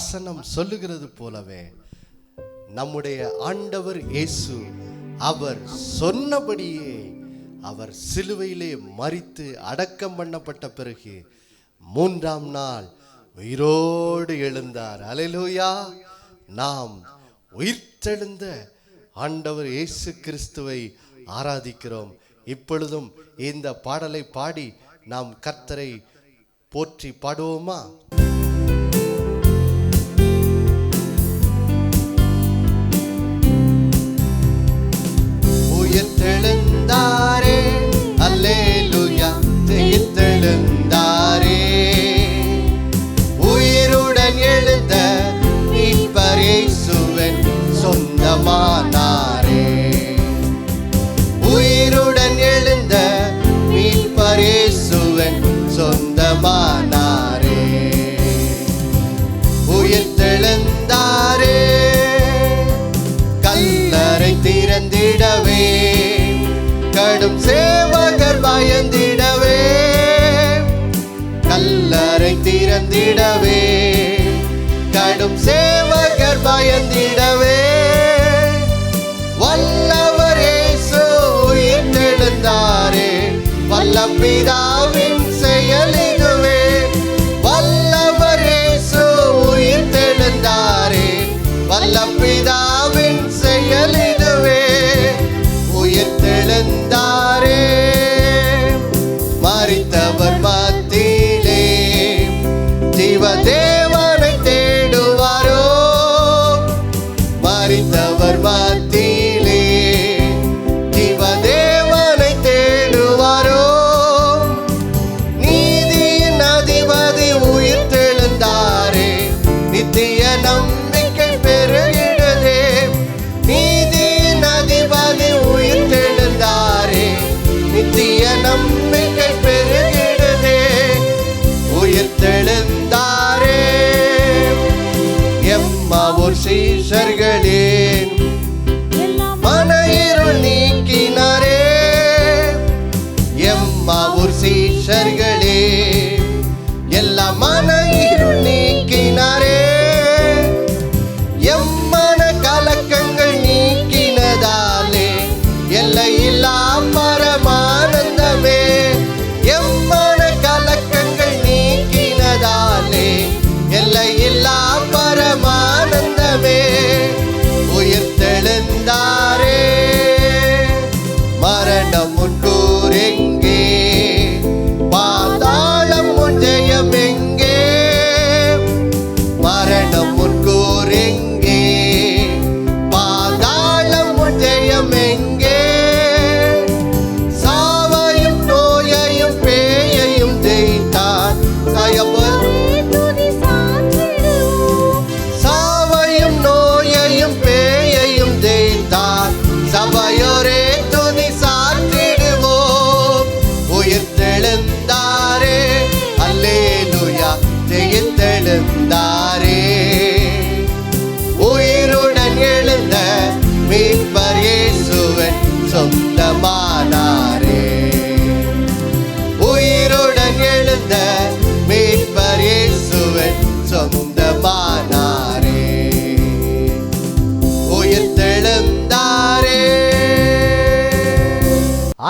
வசனம் சொல்லுகிறது போலவே நம்முடைய ஆண்டவர் இயேசு அவர் சொன்னபடியே அவர் சிலுவையிலே மறித்து அடக்கம் பண்ணப்பட்ட பிறகு மூன்றாம் நாள் உயிரோடு எழுந்தார். அலையிலூயா நாம் உயிர்த்தெழுந்த ஆண்டவர் இயேசு கிறிஸ்துவை ஆராதிக்கிறோம். இப்பொழுதும் இந்த பாடலை பாடி நாம் கர்த்தரை போற்றி பாடுவோமா? சொந்தமானாரே உயிர்த்தெழுந்தாரே. கல்லறை திறந்திடவே. கடும் சேவகர் பயந்திடவே. கல்லறை திறந்திடவே. கடும் சேவகர் பயந்திடவே. வல்லவர் இயேசு உயிர்த்தெழுந்தாரே. வல்ல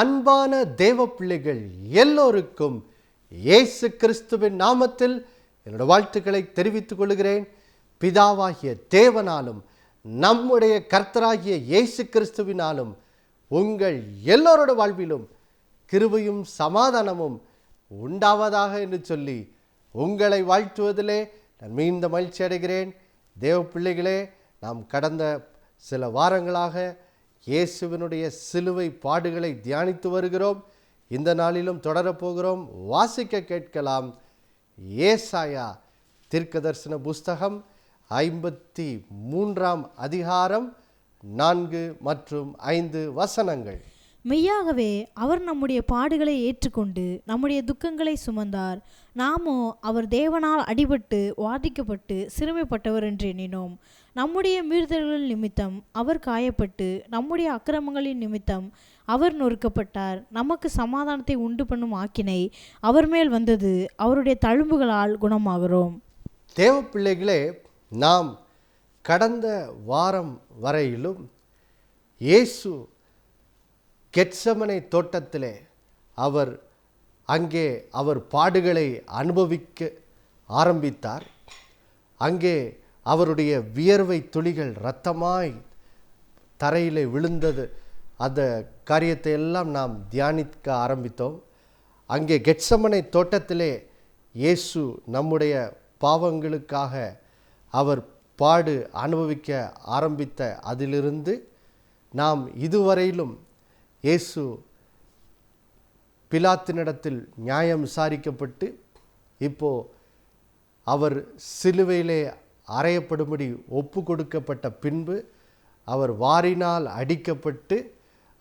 அன்பான தேவ பிள்ளைகள் எல்லோருக்கும் இயேசு கிறிஸ்துவின் நாமத்தில் என்னோட வாழ்த்துக்களை தெரிவித்துக் கொள்கிறேன். பிதாவாகிய தேவனாலும் நம்முடைய கர்த்தராகிய இயேசு கிறிஸ்துவினாலும் உங்கள் எல்லோரோட வாழ்விலும் கிருபையும் சமாதானமும் உண்டாவதாக என்று சொல்லி உங்களை வாழ்த்துவதிலே நான் மீண்டும் மகிழ்ச்சி அடைகிறேன் தேவ பிள்ளைகளே நாம் கடந்த சில வாரங்களாக இயேசுவினுடைய சிலுவை பாடுகளை தியானித்து வருகிறோம். இந்த நாளிலும் தொடரப்போகிறோம். வாசிக்க கேட்கலாம். ஏசாயா தீர்க்கதரிசன புஸ்தகம் ஐம்பத்தி மூன்றாம் அதிகாரம் நான்கு மற்றும் ஐந்து வசனங்கள். மெய்யாகவே அவர் நம்முடைய பாடுகளை ஏற்றுக்கொண்டு நம்முடைய துக்கங்களை சுமந்தார். நாமோ அவர் தேவனால் அடிபட்டு வாதிக்கப்பட்டு சிறுமைப்பட்டவர் என்று எண்ணினோம். நம்முடைய மீறுதல்கள் நிமித்தம் அவர் காயப்பட்டு நம்முடைய அக்கிரமங்களின் நிமித்தம் அவர் நொறுக்கப்பட்டார். நமக்கு சமாதானத்தை உண்டு பண்ணும் ஆக்கினை அவர் மேல் வந்தது அவருடைய தழும்புகளால் குணமாகிறோம். தேவ பிள்ளைகளே நாம் கடந்த வாரம் வரையிலும் இயேசு கெட்சமனை தோட்டத்திலே அவர் அங்கே அவர் பாடுகளை அனுபவிக்க ஆரம்பித்தார். அங்கே அவருடைய வியர்வை துளிகள் இரத்தமாய் தரையிலே விழுந்தது. அந்த காரியத்தை எல்லாம் நாம் தியானிக்க ஆரம்பித்தோம். அங்கே கெட்சமனை தோட்டத்திலே இயேசு நம்முடைய பாவங்களுக்காக அவர் பாடு அனுபவிக்க ஆரம்பித்த அதிலிருந்து நாம் இதுவரையிலும் இயேசு பிலாத்தினிடத்தில் நியாயம் விசாரிக்கப்பட்டு இப்போ அவர் சிலுவையிலே அறையப்படும்படி ஒப்பு கொடுக்கப்பட்ட பின்பு அவர் வாரினால் அடிக்கப்பட்டு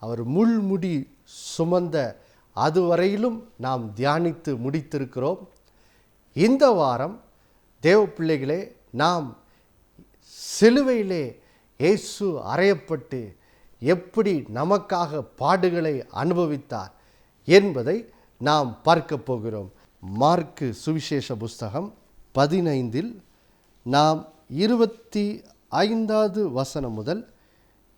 அவர் முள்முடி சுமந்த அதுவரையிலும் நாம் தியானித்து முடித்திருக்கிறோம். இந்த வாரம் தேவ பிள்ளைகளே நாம் சிலுவையிலே இயேசு அறையப்பட்டு எப்படி நமக்காக பாடுகளை அனுபவித்தார் என்பதை நாம் பார்க்க போகிறோம். மார்க்கு சுவிசேஷ புஸ்தகம் பதினைந்தில் நாம் இருபத்தி ஐந்தாவது வசனம் முதல்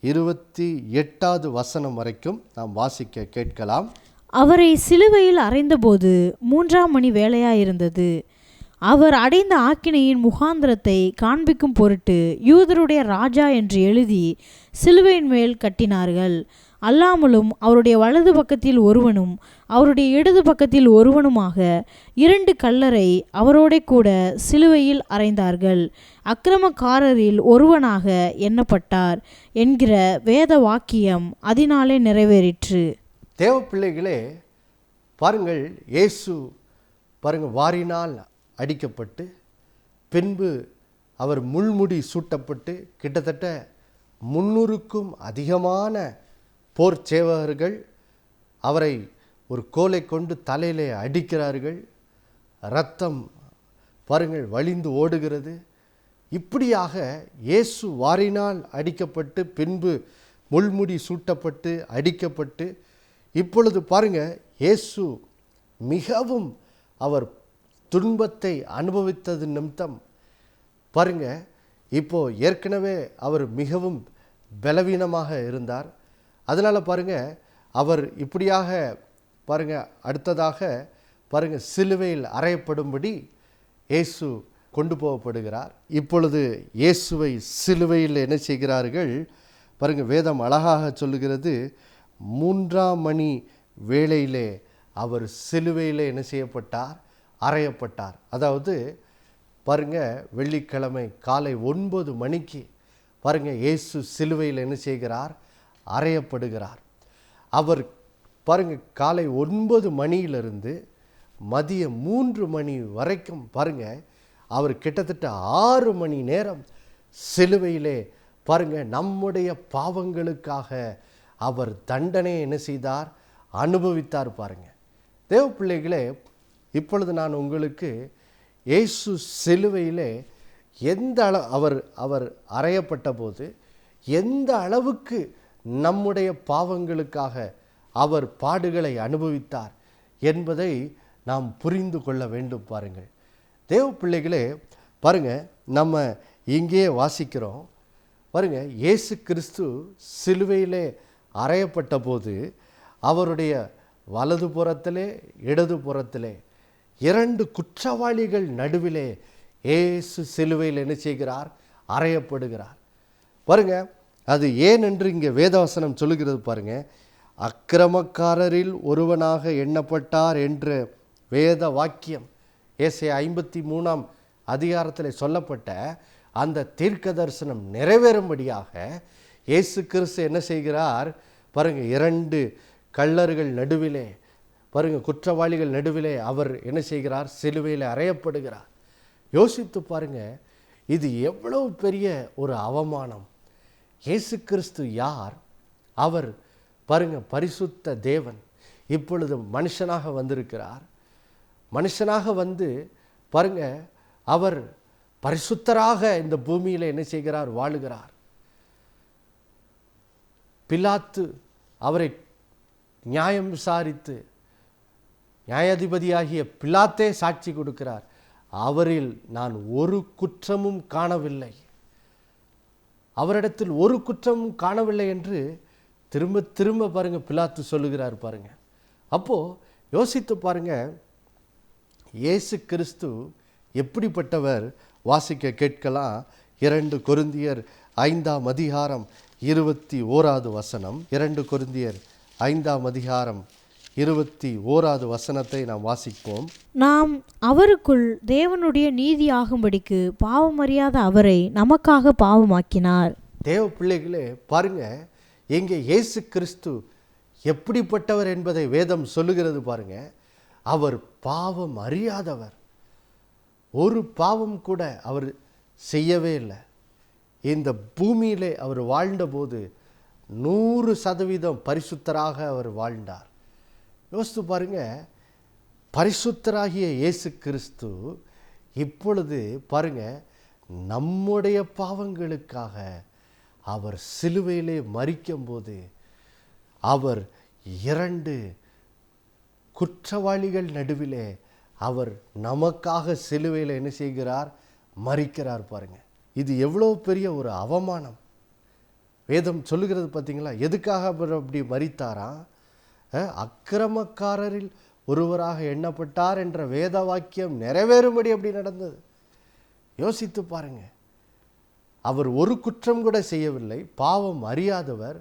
இருபத்தி எட்டாவது வசனம் வரைக்கும் நாம் வாசிக்க கேட்கலாம். அவரை சிலுவையில் அறைந்தபோது மூன்றாம் மணி வேலையாயிருந்தது அவர் அடைந்த ஆக்கினையின் முகாந்திரத்தை காண்பிக்கும் பொருட்டு யூதருடைய ராஜா என்று எழுதி சிலுவையின் மேல் கட்டினார்கள். அல்லாமலும் அவருடைய வலது பக்கத்தில் ஒருவனும் அவருடைய இடது பக்கத்தில் ஒருவனுமாக இரண்டு கல்லரை அவரோட கூட சிலுவையில் அறைந்தார்கள். அக்கிரமக்காரரில் ஒருவனாக எண்ணப்பட்டார் என்கிற வேத வாக்கியம் அதனாலே நிறைவேறிற்று. தேவ பிள்ளைகளே பாருங்கள் இயேசு பாருங்கள் வாரினால் அடிக்கப்பட்டு பின்பு அவர் முள்முடி சூட்டப்பட்டு கிட்டத்தட்ட முன்னூறுக்கும் அதிகமான போர் சேவகர்கள் அவரை ஒரு கோலை கொண்டு தலையிலே அடிக்கிறார்கள். ரத்தம் பாருங்கள் வழிந்து ஓடுகிறது. இப்படியாக இயேசு வாரினால் அடிக்கப்பட்டு பின்பு முள்முடி சூட்டப்பட்டு அடிக்கப்பட்டு இப்பொழுது பாருங்க இயேசு மிகவும் அவர் துன்பத்தை அனுபவித்தது நிமித்தம். பாருங்க இப்போ ஏற்கனவே அவர் மிகவும் பலவீனமாக இருந்தார். அதனால் பாருங்க அவர் இப்படியாக பாருங்கள் அடுத்ததாக பாருங்கள் சிலுவையில் அறையப்படும்படி இயேசு கொண்டு போகப்படுகிறார். இப்பொழுது இயேசுவை சிலுவையில் என்ன செய்கிறார்கள்? பாருங்கள் வேதம் அழகாக சொல்லுகிறது மூன்றாம் மணி வேளையிலே அவர் சிலுவையில் என்ன செய்யப்பட்டார்? அறையப்பட்டார். அதாவது பாருங்க வெள்ளிக்கிழமை காலை ஒன்பது மணிக்கு பாருங்கள் இயேசு சிலுவையில் என்ன செய்கிறார்? அறையப்படுகிறார். அவர் பாருங்க காலை ஒன்பது மணியிலிருந்து மதியம் மூன்று மணி வரைக்கும் பாருங்க அவர் கிட்டத்தட்ட ஆறு மணி நேரம் சிலுவையிலே பாருங்க நம்முடைய பாவங்களுக்காக அவர் தண்டனை என்ன செய்தார்? அனுபவித்தார் பாருங்க. தேவ பிள்ளைகளே இப்பொழுது நான் உங்களுக்கு இயேசு சிலுவையிலே எந்த அள அவர் அவர் அறையப்பட்ட போது எந்த அளவுக்கு நம்முடைய பாவங்களுக்காக அவர் பாடுகளை அனுபவித்தார் என்பதை நாம் புரிந்து கொள்ள வேண்டும் பாருங்கள். தேவ பிள்ளைகளே பாருங்கள் நம்ம இங்கேயே வாசிக்கிறோம். பாருங்க இயேசு கிறிஸ்து சிலுவையிலே அறையப்பட்ட போது அவருடைய வலது புறத்திலே இடது புறத்திலே இரண்டு குற்றவாளிகள் நடுவிலே இயேசு சிலுவையில் என்ன செய்கிறார்? அறையப்படுகிறார். பாருங்க அது ஏன் என்று இங்கே வேதவசனம் சொல்லுகிறது பாருங்க. அக்கிரமக்காரரில் ஒருவனாக எண்ணப்பட்டார் என்று வேத வாக்கியம் ஏசை ஐம்பத்தி மூணாம் அதிகாரத்தில் சொல்லப்பட்ட அந்த தீர்க்க தரிசனம் நிறைவேறும்படியாக இயேசு கிறிஸ்து என்ன செய்கிறார்? பாருங்கள் இரண்டு கள்ளர்கள் நடுவிலே பாருங்கள் குற்றவாளிகள் நடுவிலே அவர் என்ன செய்கிறார்? சிலுவையில் அறையப்படுகிறார். யோசித்து பாருங்கள் இது எவ்வளவு பெரிய ஒரு அவமானம். இயேசு கிறிஸ்து யார்? அவர் பாருங்க பரிசுத்த தேவன். இப்பொழுது மனுஷனாக வந்திருக்கிறார். மனுஷனாக வந்து பாருங்க அவர் பரிசுத்தராக இந்த பூமியில் என்ன செய்கிறார்? வாழுகிறார். பிலாத்து அவரை நியாயம் விசாரித்து நியாயாதிபதியாகிய பிலாத்தே சாட்சி கொடுக்கிறார். அவரில் நான் ஒரு குற்றமும் காணவில்லை. அவரிடத்தில் ஒரு குற்றமும் காணவில்லை என்று திரும்ப திரும்ப பாருங்கள் பிலாத்து சொல்லுகிறார் பாருங்கள் அப்போ யோசித்து பாருங்கள் இயேசு கிறிஸ்து எப்படிப்பட்டவர்? வாசிக்க கேட்கலாம். இரண்டு கொருந்தியர் ஐந்தாம் அதிகாரம் இருபத்தி ஓராவது வசனம். இரண்டு கொருந்தியர் ஐந்தாம் அதிகாரம் இருபத்தி ஓராவது வசனத்தை நாம் வாசிப்போம். நாம் அவருக்குள் தேவனுடைய நீதியாகும்படிக்கு பாவமறியாத அவரை நமக்காக பாவமாக்கினார். தேவ பிள்ளைகளே பாருங்க எங்கே இயேசு கிறிஸ்து எப்படிப்பட்டவர் என்பதை வேதம் சொல்லுகிறது பாருங்க. அவர் பாவம் அறியாதவர். ஒரு பாவம் கூட அவர் செய்யவே இல்லை. இந்த பூமியிலே அவர் வாழ்ந்தபோது நூறு சதவீதம் பரிசுத்தராக அவர் வாழ்ந்தார். யோசித்து பாருங்கள் பரிசுத்தராகிய இயேசு கிறிஸ்து இப்பொழுது பாருங்க நம்முடைய பாவங்களுக்காக அவர் சிலுவையிலே மறிக்கும்போது அவர் இரண்டு குற்றவாளிகள் நடுவிலே அவர் நமக்காக சிலுவையில் என்ன செய்கிறார்? மறிக்கிறார் பாருங்கள் இது எவ்வளோ பெரிய ஒரு அவமானம். வேதம் சொல்லுகிறது பார்த்தீங்களா? எதுக்காக அவர் அப்படி மறித்தாராம் அக்கிரமக்காரரில் ஒருவராக எண்ணப்பட்டார் என்ற வேத வாக்கியம் நிறைவேறும்படி அப்படி நடந்தது. யோசித்து பாருங்க. அவர் ஒரு குற்றம் கூட செய்யவில்லை பாவம் அறியாதவர்.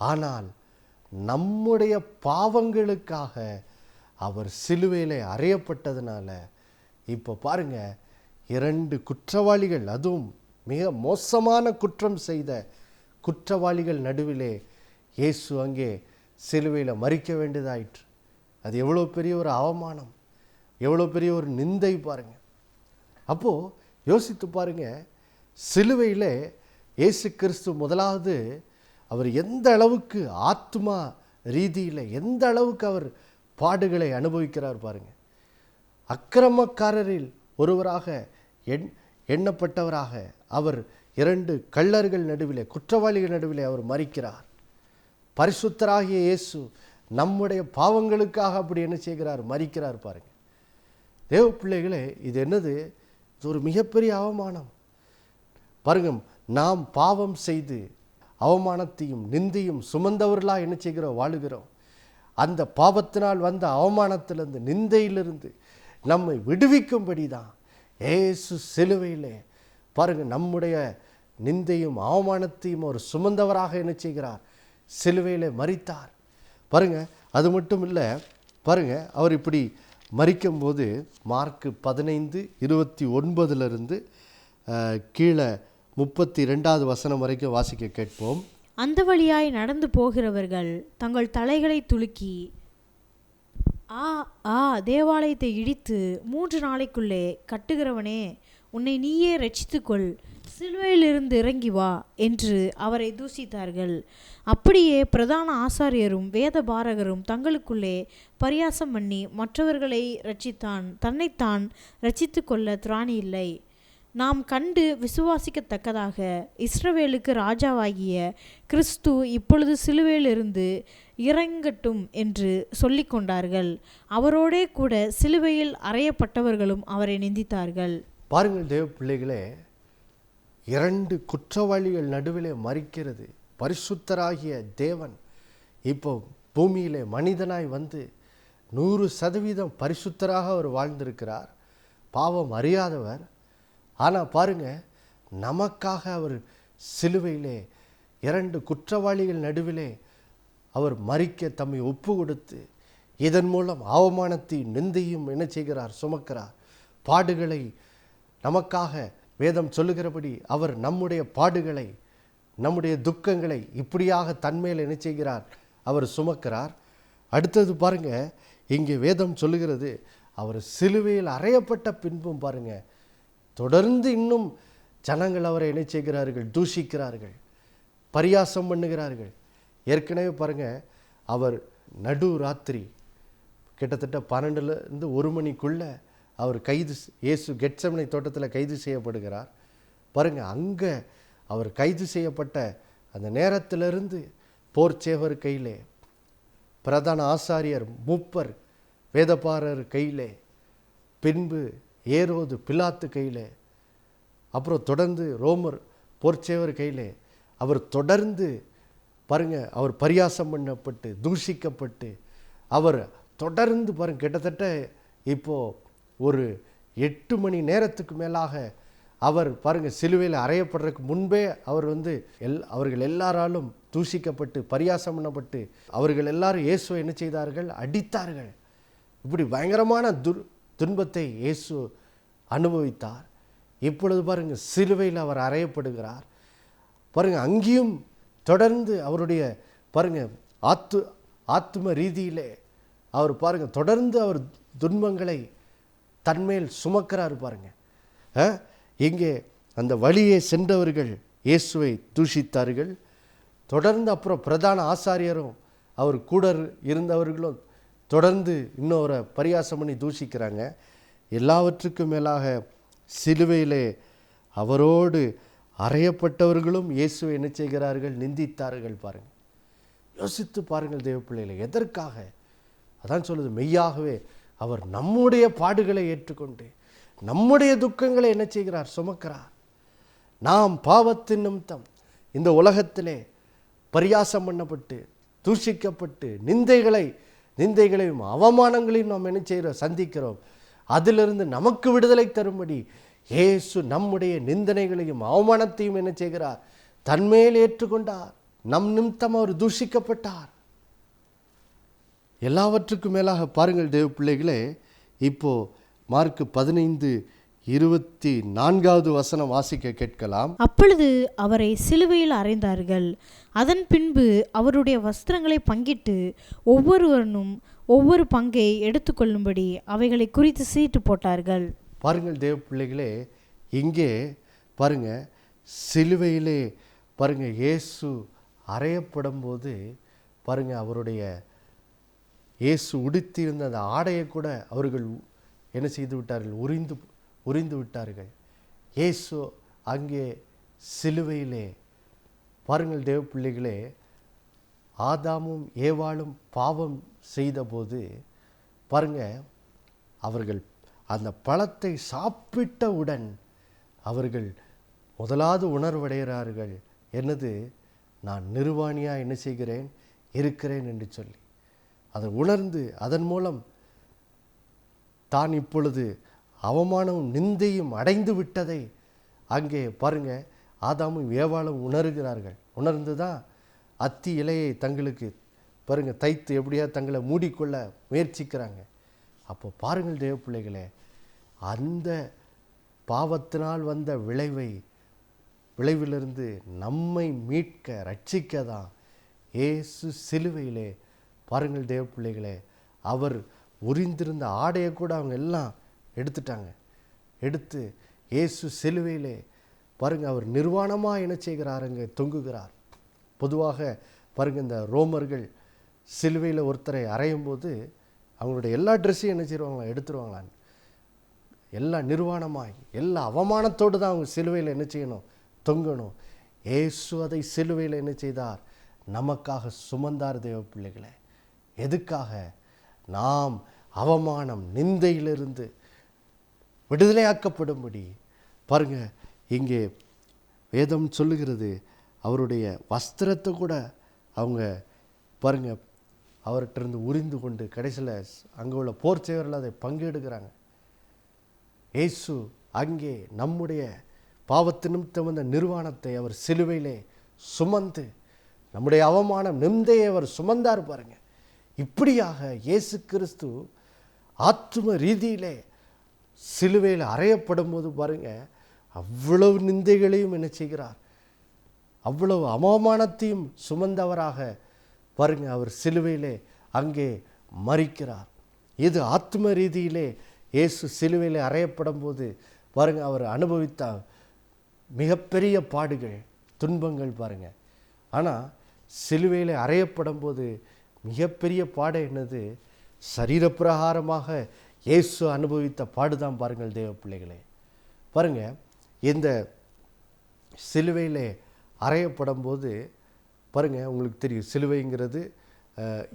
ஆனால் நம்முடைய பாவங்களுக்காக அவர் சிலுவையிலே அறையப்பட்டதுனால இப்போ பாருங்க இரண்டு குற்றவாளிகள் அதுவும் மிக மோசமான குற்றம் செய்த குற்றவாளிகள் நடுவிலே இயேசு அங்கே சிலுவையில் மறிக்க வேண்டியதாயிற்று. அது எவ்வளோ பெரிய ஒரு அவமானம். எவ்வளோ பெரிய ஒரு நிந்தை பாருங்கள் அப்போது யோசித்து பாருங்கள் சிலுவையில் இயேசு கிறிஸ்து முதலாவது அவர் எந்த அளவுக்கு ஆத்மா ரீதியில் எந்த அளவுக்கு அவர் பாடுகளை அனுபவிக்கிறார் பாருங்கள் அக்கிரமக்காரரில் ஒருவராக எண் எண்ணப்பட்டவராக அவர் இரண்டு கள்ளர்கள் நடுவிலே குற்றவாளிகள் நடுவிலே அவர் மறிக்கிறார். பரிசுத்தராகிய இயேசு நம்முடைய பாவங்களுக்காக அப்படி என்ன செய்கிறார்? மறிக்கிறார் பாருங்க. தேவ பிள்ளைகளே இது என்னது? இது ஒரு மிகப்பெரிய அவமானம். பாருங்க நாம் பாவம் செய்து அவமானத்தையும் நிந்தையும் சுமந்தவர்களாக என்ன செய்கிறோம்? வாழுகிறோம். அந்த பாவத்தினால் வந்த அவமானத்திலிருந்து நிந்தையிலிருந்து நம்மை விடுவிக்கும்படி தான் ஏசு சிலுவையிலே பாருங்க நம்முடைய நிந்தையும் அவமானத்தையும் ஒரு சுமந்தவராக என்ன செய்கிறார்? சிலுவையில் மறித்தார் பாருங்க அது மட்டும் இல்லை பாருங்க அவர் இப்படி மறிக்கும்போது மார்க்கு பதினைந்து இருபத்தி ஒன்பதுலேருந்து கீழே முப்பத்தி ரெண்டாவது வசனம் வரைக்கும் வாசிக்க கேட்போம். அந்த வழியாய் நடந்து போகிறவர்கள் தங்கள் தலைகளை துலுக்கி ஆ ஆ தேவாலயத்தை இடித்து மூன்று நாளைக்குள்ளே கட்டுகிறவனே உன்னை நீயே ரட்சித்துக்கொள். சிலுவையிலிருந்து இறங்கி வா என்று அவரை தூசித்தார்கள். அப்படியே பிரதான ஆசாரியரும் வேத பாரகரும் தங்களுக்குள்ளே பரியாசம் பண்ணி மற்றவர்களை ரட்சித்தான் தன்னைத்தான் ரட்சித்து கொள்ள திராணி இல்லை. நாம் கண்டு விசுவாசிக்கத்தக்கதாக இஸ்ரவேலுக்கு ராஜாவாகிய கிறிஸ்து இப்பொழுது சிலுவையிலிருந்து இறங்கட்டும் என்று சொல்லிக்கொண்டார்கள் அவரோடே கூட சிலுவையில் அறையப்பட்டவர்களும் அவரை நிந்தித்தார்கள். பாருங்கள் தேவ பிள்ளைகளே இரண்டு குற்றவாளிகள் நடுவிலே மறிக்கிறது. பரிசுத்தராகிய தேவன் இப்போ பூமியிலே மனிதனாய் வந்து நூறு சதவீதம் பரிசுத்தராக அவர் வாழ்ந்திருக்கிறார். பாவம் அறியாதவர். ஆனால் பாருங்க நமக்காக அவர் சிலுவையிலே இரண்டு குற்றவாளிகள் நடுவிலே அவர் மறிக்க தம்மை ஒப்பு கொடுத்து இதன் மூலம் அவமானத்தையும் நிந்தையும் என்ன செய்கிறார்? சுமக்கிறார். பாடுகளை நமக்காக வேதம் சொல்லுகிறபடி அவர் நம்முடைய பாடுகளை நம்முடைய துக்கங்களை இப்படியாக தன்மையில் என்ன செய்கிறார்? அவர் சுமக்கிறார். அடுத்தது பாருங்க இங்கே வேதம் சொல்லுகிறது அவர் சிலுவையில் அறையப்பட்ட பின்பும் பாருங்க தொடர்ந்து இன்னும் ஜனங்கள் அவரை என்ன செய்கிறார்கள்? தூஷிக்கிறார்கள் பரியாசம் பண்ணுகிறார்கள். ஏற்கனவே பாருங்க அவர் நடு ராத்திரி கிட்டத்தட்ட பன்னெண்டுலேருந்து ஒரு மணிக்குள்ளே அவர் கைது இயேசு கெட்சமனை தோட்டத்தில் கைது செய்யப்படுகிறார். பாருங்கள் அங்கே அவர் கைது செய்யப்பட்ட அந்த நேரத்திலிருந்து போர்ச்சேவர் கையிலே பிரதான ஆசாரியர் மூப்பர் வேதபாரர் கையிலே பின்பு ஏரோது பிலாத்து கையிலே அப்புறம் தொடர்ந்து ரோமர் போர்ச்சேவர் கையிலே அவர் தொடர்ந்து பாருங்க அவர் பரியாசம் பண்ணப்பட்டு தூஷிக்கப்பட்டு அவர் தொடர்ந்து பாருங்க கிட்டத்தட்ட இப்போது ஒரு எட்டு மணி நேரத்துக்கு மேலாக அவர் பாருங்கள் சிலுவையில் அறையப்படுறதுக்கு முன்பே அவர் வந்து எல் அவர்கள் எல்லாராலும் தூசிக்கப்பட்டு பரியாசம் பண்ணப்பட்டு அவர்கள் எல்லாரும் இயேசுவை என்ன செய்தார்கள்? அடித்தார்கள். இப்படி பயங்கரமான துர் துன்பத்தை இயேசு அனுபவித்தார். இப்பொழுது பாருங்கள் சிலுவையில் அவர் அறையப்படுகிறார். பாருங்கள் அங்கேயும் தொடர்ந்து அவருடைய பாருங்கள் ஆத்து ஆத்ம ரீதியிலே அவர் பாருங்கள் தொடர்ந்து அவர் துன்பங்களை தன்மேல் சுமக்கிறார் பாருங்க. ஆ? இங்கே அந்த வழியே சென்றவர்கள் இயேசுவை தூஷித்தார்கள். தொடர்ந்து அப்புறம் பிரதான ஆசாரியரும் அவர் கூட இருந்தவர்களும் தொடர்ந்து இன்னொரு பரியாசம் பண்ணி தூஷிக்கிறாங்க. எல்லாவற்றுக்கும் மேலாக சிலுவையிலே அவரோடு அறையப்பட்டவர்களும் இயேசுவை என்ன செய்கிறார்கள்? நிந்தித்தார்கள் பாருங்கள் யோசித்து பாருங்கள் தேவ பிள்ளைகளை எதற்காக? அதான் சொல்லுது மெய்யாகவே அவர் நம்முடைய பாடுகளை ஏற்றுக்கொண்டு நம்முடைய துக்கங்களை என்ன செய்கிறார்? சுமக்கிறார். நாம் பாவத்தின் நிமித்தம் இந்த உலகத்திலே பரியாசம் பண்ணப்பட்டு தூஷிக்கப்பட்டு நிந்தைகளை நிந்தைகளையும் அவமானங்களையும் நாம் என்ன செய்கிறோம் சந்திக்கிறோம். அதிலிருந்து நமக்கு விடுதலை தரும்படி இயேசு நம்முடைய நிந்தனைகளையும் அவமானத்தையும் என்ன செய்கிறார்? தன்மேல் ஏற்றுக்கொண்டார். நம் நிமித்தம் அவர் தூஷிக்கப்பட்டார். எல்லாவற்றுக்கும் மேலாக பாருங்கள் தேவ பிள்ளைகளே. இப்போ மார்க் பதினைந்து இருபத்தி நான்காவது வசனம் வாசிக்க கேட்கலாம். அப்பொழுது அவரை சிலுவையில் அறைந்தார்கள். அதன் பின்பு அவருடைய வஸ்திரங்களை பங்கிட்டு ஒவ்வொருவனும் ஒவ்வொரு பங்கை எடுத்துக்கொள்ளும்படி அவைகளை குறித்து சீட்டு போட்டார்கள். பாருங்கள் தேவ பிள்ளைகளே இங்கே பாருங்க சிலுவையிலே பாருங்க இயேசு அறையப்படும் போது பாருங்க அவருடைய இயேசு உடுத்தியிருந்த அந்த ஆடையை கூட அவர்கள் என்ன செய்து விட்டார்கள்? உரிந்து உரிந்து விட்டார்கள். இயேசு அங்கே சிலுவையிலே பாருங்கள் தேவ பிள்ளைகளே ஆதாமும் ஏவாளும் பாவம் செய்தபோது பாருங்க அவர்கள் அந்த பழத்தை சாப்பிட்டவுடன் அவர்கள் முதலாவது உணர்வடைகிறார்கள். என்னது? நான் நிர்வாணியாக என்ன செய்கிறேன்? இருக்கிறேன் என்று சொல்லி. அதை உணர்ந்து அதன் மூலம் தான் இப்பொழுது அவமானமும் நிந்தையும் அடைந்து விட்டதை அங்கே பாருங்க. ஆதாமும் ஏவாளும் உணர்கிறார்கள். உணர்ந்து தான் அத்தி இலையை தங்களுக்கு பாருங்க தைத்து எப்படியா தங்களை மூடிக்கொள்ள முயற்சிக்கிறாங்க. அப்போ பாருங்கள் தேவ பிள்ளைகளே அந்த பாவத்தினால் வந்த விளைவை விளைவிலிருந்து நம்மை மீட்க ரட்சிக்க தான் ஏசு சிலுவையிலே பாருங்கள் தேவ பிள்ளைகளே அவர் உறிந்திருந்த ஆடையை கூட அவங்க எல்லாம் எடுத்துட்டாங்க. எடுத்து இயேசு சிலுவையிலே பாருங்கள் அவர் நிர்வாணமாக என்ன செய்கிறார் அங்கே? தொங்குகிறார். பொதுவாக பாருங்கள் இந்த ரோமர்கள் சிலுவையில் ஒருத்தரை அறையும் போது அவங்களுடைய எல்லா ட்ரெஸ்ஸையும் என்ன செய்வாங்களா எடுத்துருவாங்களான்னு எல்லாம் நிர்வாணமாகி எல்லா அவமானத்தோடு தான் அவங்க சிலுவையில் என்ன செய்யணும்? தொங்கணும். இயேசு அதை சிலுவையில் என்ன செய்தார்? நமக்காக சுமந்தார் தேவ பிள்ளைகளை. எதுக்காக? நாம் அவமானம் நிந்தையிலிருந்து விடுதலையாக்கப்படும்படி. பாருங்க இங்கே வேதம் சொல்லுகிறது அவருடைய வஸ்திரத்தை கூட அவங்க பாருங்க அவர்கிட்ட இருந்து உரிந்து கொண்டு கடைசியில் அங்கே உள்ள போர் சேவரில் அதை பங்கெடுக்கிறாங்க. ஏசு அங்கே நம்முடைய பாவத்து நிமித்தம் வந்த நிர்வாணத்தை அவர் சிலுவையிலே சுமந்து நம்முடைய அவமானம் நிந்தையை அவர் சுமந்தார் பாருங்கள் இப்படியாக இயேசு கிறிஸ்து ஆத்ம ரீதியிலே சிலுவையில் அறையப்படும் போது பாருங்க அவ்வளவு நிந்தைகளையும் என்ன செய்கிறார்? அவ்வளவு அவமானத்தையும் சுமந்தவராக பாருங்க அவர் சிலுவையிலே அங்கே மறிக்கிறார் இது ஆத்ம ரீதியிலே இயேசு சிலுவையில் அறையப்படும் போது பாருங்க அவர் அனுபவித்த மிகப்பெரிய பாடுகள் துன்பங்கள் பாருங்க. ஆனால் சிலுவையில் அறையப்படும் போது மிகப்பெரிய பாடம் என்னது? சரீரப்பிரகாரமாக இயேசு அனுபவித்த பாடுதான் பாருங்கள் தேவ பிள்ளைகளே. பாருங்கள் இந்த சிலுவையில் அறையப்படும் போது பாருங்கள் உங்களுக்கு தெரியும் சிலுவைங்கிறது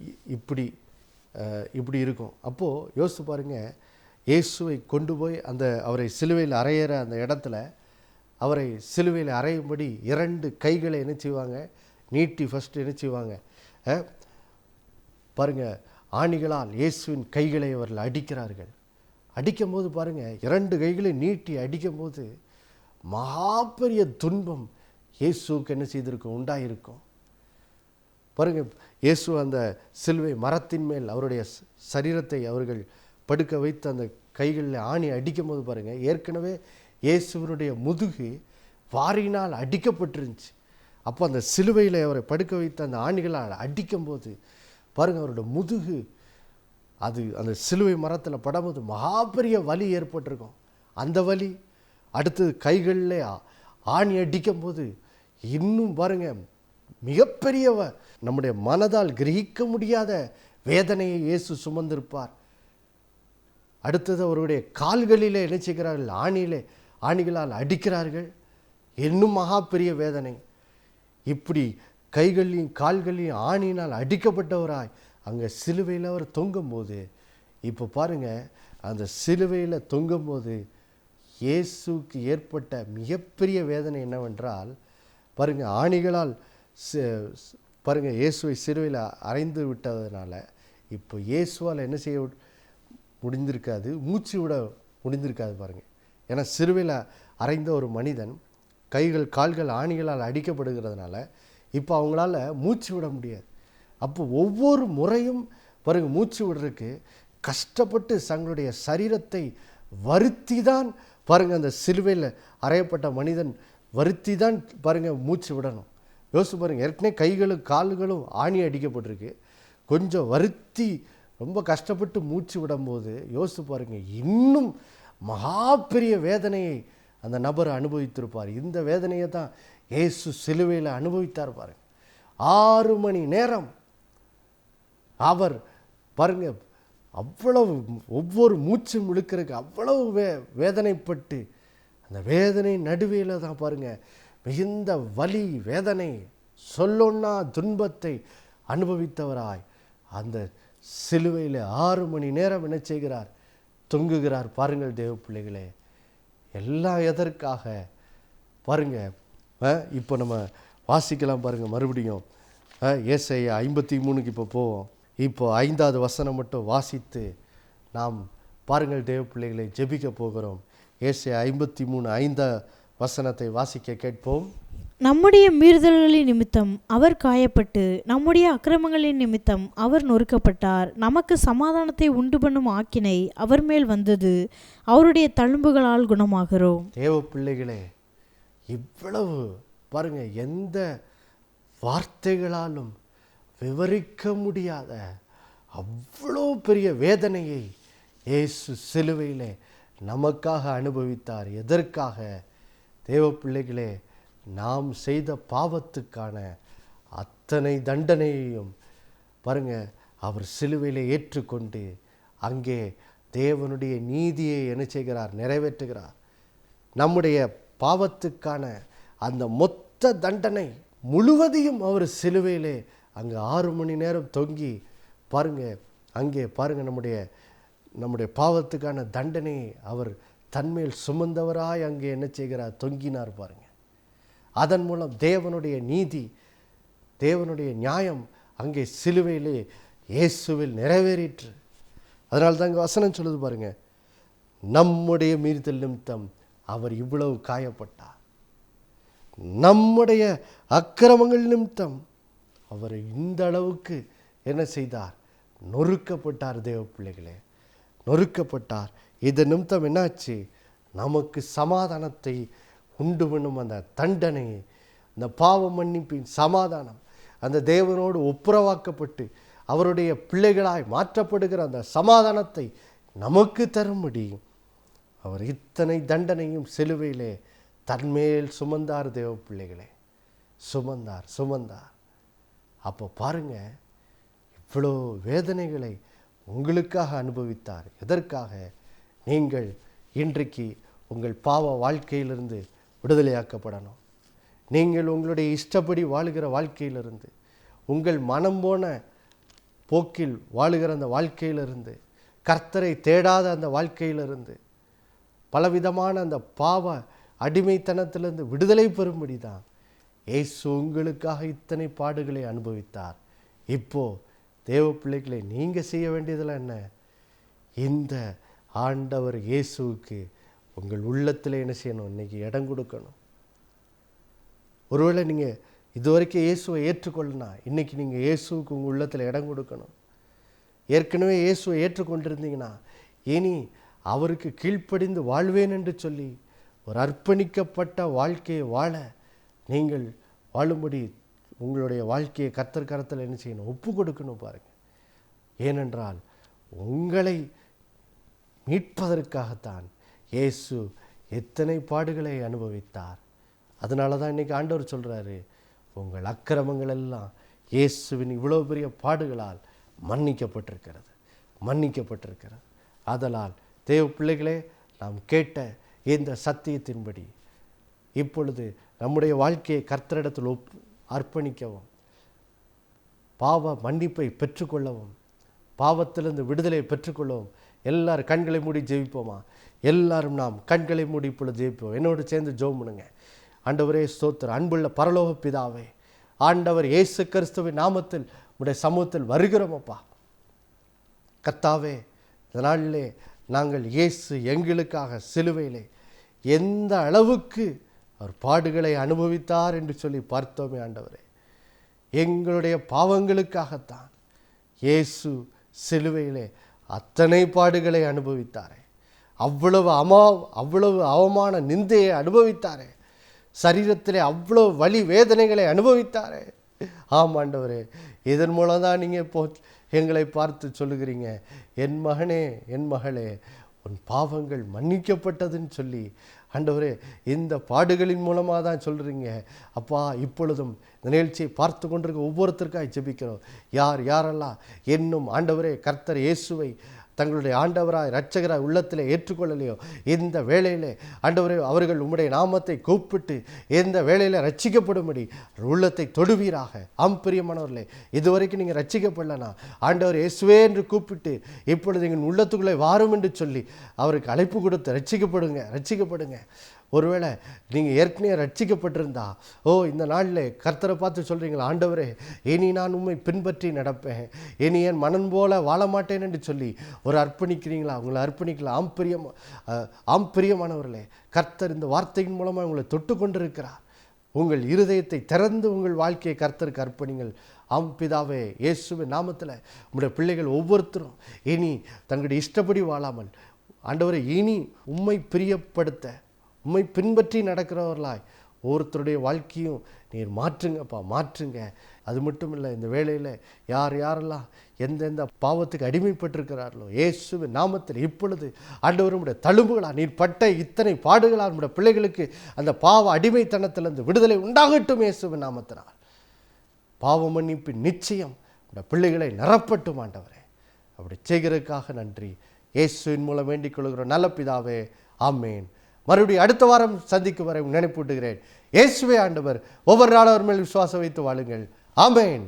இ- இப்படி இப்படி இருக்கும். அப்போது யோசித்து பாருங்கள் இயேசுவை கொண்டு போய் அந்த அவரை சிலுவையில் அறையிற அந்த இடத்துல அவரை சிலுவையில் அறையும்படி இரண்டு கைகளை என்ன செய்வாங்க? நீட்டி ஃபஸ்ட்டு என்ன செய்வாங்க? பாருங்கள் பாருங்க ஆணிகளால் இயேசுவின் கைகளை அவர்கள் அடிக்கிறார்கள். அடிக்கும்போது பாருங்கள் இரண்டு கைகளை நீட்டி அடிக்கும்போது மகாபெரிய துன்பம் இயேசுவுக்கு என்ன செய்திருக்கும்? உண்டாயிருக்கும். பாருங்கள் இயேசு அந்த சிலுவை மரத்தின் மேல் அவருடைய சரீரத்தை அவர்கள் படுக்க வைத்து அந்த கைகளில் ஆணி அடிக்கும் போது பாருங்கள் ஏற்கனவே இயேசுவனுடைய முதுகு வாரினால் அடிக்கப்பட்டிருந்துச்சு. அப்போ அந்த சிலுவையில் அவரை படுக்க வைத்து அந்த ஆணிகளால் அடிக்கும்போது பாருங்கள் அவரோட முதுகு அது அந்த சிலுவை மரத்தில் படும்போது மகா பெரிய வலி ஏற்பட்டிருக்கும். அந்த வலி அடுத்தது கைகளில் ஆணி ஆணி அடிக்கும்போது இன்னும் பாருங்க மிகப்பெரியவ நம்முடைய மனதால் கிரகிக்க முடியாத வேதனையை இயேசு சுமந்திருப்பார். அடுத்தது அவருடைய கால்களிலே என்ன செய்கிறார்கள்? ஆணியிலே ஆணிகளால் அடிக்கிறார்கள். இன்னும் மகா பெரிய வேதனை. இப்படி கைகளையும் கால்களையும் ஆணியினால் அடிக்கப்பட்டவராய் அங்கே சிலுவையில் அவர் தொங்கும்போது இப்போ பாருங்க அந்த சிலுவையில் தொங்கும்போது இயேசுவுக்கு ஏற்பட்ட மிகப்பெரிய வேதனை என்னவென்றால் பாருங்கள் ஆணிகளால் பாருங்கள் இயேசுவை சிலுவையில் அறைந்து விட்டதுனால இப்போ இயேசுவால் என்ன செய்ய முடிந்திருக்காது மூச்சு விட முடிந்திருக்காது பாருங்கள் ஏன்னா சிறுவையில் அரைந்த ஒரு மனிதன் கைகள் கால்கள் ஆணிகளால் அடிக்கப்படுகிறதுனால இப்போ அவங்களால மூச்சு விட முடியாது. அப்போ ஒவ்வொரு முறையும் பாருங்க மூச்சு விடுறதுக்கு கஷ்டப்பட்டு தங்களுடைய சரீரத்தை வருத்தி தான் பாருங்க அந்த சிலுவையில் அறையப்பட்ட மனிதன் வருத்தி தான் பாருங்க மூச்சு விடணும். யோசிச்சு பாருங்கள் ஏற்கனவே கைகளும் கால்களும் ஆணி அடிக்கப்பட்டிருக்கு. கொஞ்சம் வருத்தி ரொம்ப கஷ்டப்பட்டு மூச்சு விடும்போது யோசித்து பாருங்க இன்னும் மகா பெரிய வேதனையை அந்த நபர் அனுபவித்திருப்பார். இந்த வேதனையை தான் இயேசு சிலுவையில் அனுபவித்தார் பாருங்க. ஆறு மணி நேரம் அவர் பாருங்க அவ்வளவு ஒவ்வொரு மூச்சும் இழுக்கிறதுக்கு அவ்வளவு வே வேதனைப்பட்டு அந்த வேதனை நடுவேல தான் பாருங்கள் மிகுந்த வலி வேதனை சொல்லொன்னா துன்பத்தை அனுபவித்தவராய் அந்த சிலுவையில் ஆறு மணி நேரம் என்ன செய்கிறார்? தொங்குகிறார் பாருங்கள் தேவ பிள்ளைகளே எல்லாம் எதற்காக? பாருங்க இப்போ நம்ம வாசிக்கலாம் பாருங்க மறுபடியும். ஏசாயா ஐம்பத்தி மூணுக்கு இப்போ போவோம். இப்போ ஐந்தாவது வசனம் மட்டும் வாசித்து நாம் பாருங்கள் தேவ பிள்ளைகளை ஜெபிக்க போகிறோம். ஏசாயா ஐம்பத்தி மூணு ஐந்தா வசனத்தை வாசிக்க கேட்போம். நம்முடைய மீறுதல்களின் நிமித்தம் அவர் காயப்பட்டு நம்முடைய அக்கிரமங்களின் நிமித்தம் அவர் நொறுக்கப்பட்டார். நமக்கு சமாதானத்தை உண்டு பண்ணும் ஆக்கினை அவர் மேல் வந்தது. அவருடைய தழும்புகளால் குணமாகிறோம். தேவ பிள்ளைகளே இவ்வளவு பாருங்க எந்த வார்த்தைகளாலும் விவரிக்க முடியாத அவ்வளோ பெரிய வேதனையை இயேசு சிலுவையிலே நமக்காக அனுபவித்தார். எதற்காக? தேவ பிள்ளைகளே நாம் செய்த பாவத்துக்கான அத்தனை தண்டனையையும் பாருங்க அவர் சிலுவையிலே ஏற்றுக்கொண்டு அங்கே தேவனுடைய நீதியை என்ன செய்கிறார்? நிறைவேற்றுகிறார். நம்முடைய பாவத்துக்கான அந்த மொத்த தண்டனை முழுவதையும் அவர் சிலுவையிலே அங்கே ஆறு மணி நேரம் தொங்கி பாருங்க அங்கே பாருங்கள் நம்முடைய நம்முடைய பாவத்துக்கான தண்டனையை அவர் தன்மேல் சுமந்தவராய் அங்கே என்ன செய்கிறார்? தொங்கினார் பாருங்கள் அதன் மூலம் தேவனுடைய நீதி தேவனுடைய நியாயம் அங்கே சிலுவையிலே இயேசுவில் நிறைவேறிற்று. அதனால்தான் இங்கே வசனம் சொல்லுது பாருங்கள் நம்முடைய மீறுதல் நிமித்தம் அவர் இவ்வளவு காயப்பட்டார். நம்முடைய அக்கிரமங்கள் நிமித்தம் அவர் இந்த அளவுக்கு என்ன செய்தார்? நொறுக்கப்பட்டார் தேவ பிள்ளைகளே நொறுக்கப்பட்டார். இது நிமித்தம் என்னாச்சு? நமக்கு சமாதானத்தை உண்டு பண்ணும் அந்த தண்டனை அந்த பாவ மன்னிப்பின் சமாதானம் அந்த தேவனோடு ஒப்புரவாக்கப்பட்டு அவருடைய பிள்ளைகளாய் மாற்றப்படுகிற அந்த சமாதானத்தை நமக்கு தரும்படி அவர் இத்தனை தண்டனையும் சிலுவையிலே தன்மேல் சுமந்தார் தேவ பிள்ளைகளே சுமந்தார் சுமந்தார். அப்போ பாருங்க இவ்வளோ வேதனைகளை உங்களுக்காக அனுபவித்தார். எதற்காக? நீங்கள் இன்றைக்கு உங்கள் பாவ வாழ்க்கையிலிருந்து விடுதலையாக்கப்படணும். நீங்கள் உங்களுடைய இஷ்டப்படி வாழுகிற வாழ்க்கையிலிருந்து உங்கள் மனம் போன போக்கில் வாழுகிற அந்த வாழ்க்கையிலிருந்து கர்த்தரை தேடாத அந்த வாழ்க்கையிலிருந்து பலவிதமான அந்த பாவ அடிமைத்தனத்திலிருந்து விடுதலை பெறும்படி தான் இயேசு உங்களுக்காக இத்தனை பாடுகளை அனுபவித்தார். இப்போ தேவ பிள்ளைகளை நீங்கள் செய்ய வேண்டியதெல்லாம் என்ன? இந்த ஆண்டவர் இயேசுவுக்கு உங்கள் உள்ளத்தில் என்ன செய்யணும்? இன்னைக்கு இடம் கொடுக்கணும். ஒருவேளை நீங்கள் இதுவரைக்கும் இயேசுவை ஏற்றுக்கொள்ளனா இன்றைக்கி நீங்கள் இயேசுவுக்கு உங்கள் உள்ளத்தில் இடம் கொடுக்கணும். ஏற்கனவே இயேசுவை ஏற்றுக்கொண்டிருந்தீங்கன்னா இனி அவருக்கு கீழ்ப்படிந்து வாழ்வேன் என்று சொல்லி ஒரு அர்ப்பணிக்கப்பட்ட வாழ்க்கையை வாழ நீங்கள் வாழும்படி உங்களுடைய வாழ்க்கையை கர்த்தர் கரத்தில் என்ன செய்யணும்? ஒப்பு கொடுக்கணும் பாருங்கள் ஏனென்றால் உங்களை மீட்பதற்காகத்தான் இயேசு எத்தனை பாடுகளை அனுபவித்தார். அதனால தான் இன்றைக்கி ஆண்டவர் சொல்கிறாரு உங்கள் அக்கிரமங்கள் எல்லாம் இயேசுவின் இவ்வளோ பெரிய பாடுகளால் மன்னிக்கப்பட்டிருக்கிறது. மன்னிக்கப்பட்டிருக்கிறது. ஆதலால் தேவ பிள்ளைகளே நாம் கேட்ட இந்த சத்தியத்தின்படி இப்பொழுது நம்முடைய வாழ்க்கையை கர்த்தரிடத்தில் ஒப் அர்ப்பணிக்கவும். பாவ மன்னிப்பை பெற்றுக்கொள்ளவும். பாவத்திலிருந்து விடுதலை பெற்றுக்கொள்ளவும். எல்லாரும் கண்களை மூடி ஜெயிப்போமா எல்லாரும் நாம் கண்களை மூடி இப்பொழுது ஜெயிப்போம் என்னோடு சேர்ந்து ஜோம் பண்ணுங்க ஆண்டவரே ஸ்தோத்திரம். அன்புள்ள பரலோக பிதாவே ஆண்டவர் இயேசு கிறிஸ்துவின் நாமத்தில் உடைய சமூகத்தில் வருகிறோமப்பா கத்தாவே இந்த நாளிலே நாங்கள் இயேசு எங்களுக்காக சிலுவையிலே எந்த அளவுக்கு அவர் பாடுகளை அனுபவித்தார் என்று சொல்லி பார்த்தோமே ஆண்டவரே. எங்களுடைய பாவங்களுக்காகத்தான் இயேசு சிலுவையிலே அத்தனை பாடுகளை அனுபவித்தாரே. அவ்வளவு அமா அவ்வளவு அவமான நிந்தையை அனுபவித்தாரே. சரீரத்திலே அவ்வளோ வழி வேதனைகளை அனுபவித்தாரே. ஆமாண்டவரே ஆண்டவரே இதன் மூலம் தான் நீங்கள் இப்போ எங்களை பார்த்து சொல்லுகிறீங்க என் மகனே என் மகளே உன் பாவங்கள் மன்னிக்கப்பட்டதுன்னு சொல்லி ஆண்டவரே இந்த பாடுகளின் மூலமாக தான் சொல்கிறீங்க அப்பா இப்பொழுதும் இந்த நிகழ்ச்சியை பார்த்து கொண்டிருக்க ஒவ்வொருத்தருக்காக ஜெபிக்கிறோம். யார் யாரெல்லாம் என்னும் ஆண்டவரே கர்த்தர் இயேசுவை தங்களுடைய ஆண்டவராய் இரட்சகராய் உள்ளத்தில் ஏற்றுக்கொள்ளலையோ? இந்த வேளையிலே ஆண்டவரே அவர்கள் உம்முடைய நாமத்தை கூப்பிட்டு இந்த வேளையில் ரட்சிக்கப்படும்படி உள்ளத்தை தொடுவீராக. ஆம் பிரியமானவர்களே இதுவரைக்கும் நீங்கள் ரட்சிக்கப்படலனா ஆண்டவர் இயேசுவே என்று கூப்பிட்டு இப்பொழுது எங்கள் உள்ளத்துக்குள்ளே வாரும் என்று சொல்லி அவருக்கு அழைப்பு கொடுத்து ரட்சிக்கப்படுங்க ரட்சிக்கப்படுங்க ஒருவேளை நீங்கள் ஏற்கனவே ரட்சிக்கப்பட்டிருந்தா ஓ இந்த நாளில் கர்த்தரை பார்த்து சொல்கிறீங்களா ஆண்டவரே இனி நான் உண்மை பின்பற்றி நடப்பேன் இனி என் மனன் போல வாழ மாட்டேன் என்று சொல்லி ஒரு அர்ப்பணிக்கிறீங்களா? உங்களை அர்ப்பணிக்கலாம் ஆம் பிரியம் ஆம் பிரியமானவர்களே கர்த்தர் இந்த வார்த்தையின் மூலமாக உங்களை தொட்டு கொண்டிருக்கிறார். உங்கள் இருதயத்தை திறந்து உங்கள் வாழ்க்கையை கர்த்தருக்கு அர்ப்பணிங்கள். ஆம் பிதாவே இயேசுவின் நாமத்தில் உங்களுடைய பிள்ளைகள் ஒவ்வொருத்தரும் இனி தங்களுடைய இஷ்டப்படி வாழாமல் ஆண்டவரை இனி உண்மை பிரியப்படுத்த உம்மை பின்பற்றி நடக்கிறவர்களாய். ஒவ்வொருத்தருடைய வாழ்க்கையும் நீர் மாற்றுங்கப்பா மாற்றுங்க. அது மட்டும் இல்லை இந்த வேளையில் யார் யாரெல்லாம் எந்தெந்த பாவத்துக்கு அடிமைப்பட்டிருக்கிறார்களோ இயேசுவின் நாமத்தில் இப்பொழுது ஆண்டவருடைய தழும்புகளா நீர் பட்ட இத்தனை பாடுகளா நம்முடைய பிள்ளைகளுக்கு அந்த பாவ அடிமைத்தனத்திலிருந்து விடுதலை உண்டாகட்டும் இயேசுவின் நாமத்தினால். பாவ மன்னிப்பின் நிச்சயம் இந்த பிள்ளைகளை நிரப்பட்டும் ஆண்டவரே. அப்படி செய்கிறதுக்காக நன்றி. இயேசுவின் மூலம் வேண்டிக் கொள்கிறோம். நல்ல பிதாவே ஆமேன். மறுபடியும் அடுத்த வாரம் சந்திக்கும் வரை நினைப்பூட்டுகிறேன் இயேசுவே ஆண்டவர் ஒவ்வொரு நாளும் அவர் மேல் விசுவாசம் வைத்து வாழுங்கள். ஆமேன்.